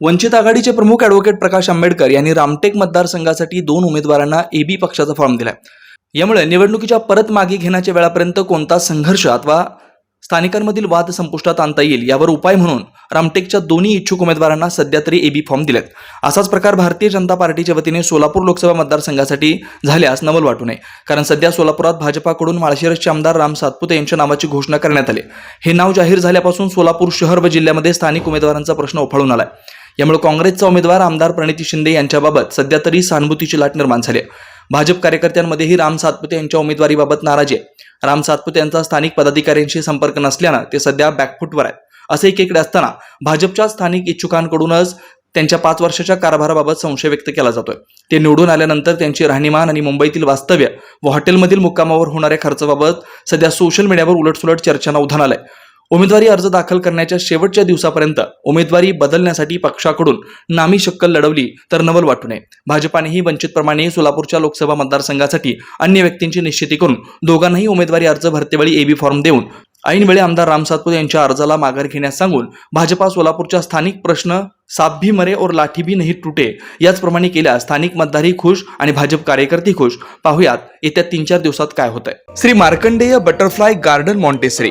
वंचित आघाडीचे प्रमुख ॲडव्होकेट प्रकाश आंबेडकर यांनी रामटेक मतदारसंघासाठी दोन उमेदवारांना एबी पक्षाचा फॉर्म दिलाय. यामुळे निवडणुकीच्या परत मागे घेण्याच्या वेळापर्यंत कोणता संघर्ष अथवा स्थानिकांमधील वाद संपुष्टात आणता येईल यावर उपाय म्हणून रामटेकच्या दोन्ही इच्छुक उमेदवारांना सध्या तरी एबी फॉर्म दिलेत. असाच प्रकार भारतीय जनता पार्टीच्या वतीने सोलापूर लोकसभा मतदारसंघासाठी झाल्यास नवल वाटू नये. कारण सध्या सोलापुरात भाजपाकडून माळशिरसचे आमदार राम सातपुते यांच्या नावाची घोषणा करण्यात आली हे नाव जाहीर झाल्यापासून सोलापूर शहर व जिल्ह्यामध्ये स्थानिक उमेदवारांचा प्रश्न उफाळून आलाय. यामुळे काँग्रेसचा उमेदवार आमदार प्रणिती शिंदे यांच्याबाबत सध्या तरी सहानुभूतीची लाट निर्माण झाली आहे. भाजप कार्यकर्त्यांमध्येही राम सातपुते यांच्या उमेदवारीबाबत नाराजी आहे. राम सातपुते यांचा स्थानिक पदाधिकाऱ्यांशी संपर्क नसल्यानं ते सध्या बॅकफुटवर आहेत. असं एकीकडे असताना भाजपच्या स्थानिक इच्छुकांकडूनच त्यांच्या पाच वर्षाच्या कारभाराबाबत संशय व्यक्त केला जातोय. ते निवडून आल्यानंतर त्यांची राहणीमान आणि मुंबईतील वास्तव्य व हॉटेलमधील मुक्कामावर होणाऱ्या खर्चाबाबत सध्या सोशल मीडियावर उलटसुलट चर्चांना उधाण आलंय. उमेदवारी अर्ज दाखल करण्याच्या शेवटच्या दिवसापर्यंत उमेदवारी बदलण्यासाठी पक्षाकडून नामी शक्कल लढवली तर नवल वाटू नये भाजपानेही वंचितप्रमाणे सोलापूरच्या लोकसभा मतदारसंघासाठी अन्य व्यक्तींची निश्चिती करून दोघांनाही उमेदवारी अर्ज भरतेवेळी एबी फॉर्म देऊन ऐनवेळी आमदार राम सातपूत यांच्या अर्जाला माघार घेण्यास सांगून भाजपा सोलापूरच्या स्थानिक प्रश्न साप भी मरे और लाठी भी नाही तुटे याचप्रमाणे केल्यास स्थानिक मतदारही खुश आणि भाजप कार्यकर्ते खुश. पाहुयात येत्या तीन चार दिवसात काय होत आहे Shri Markandeya butterfly garden Montessori.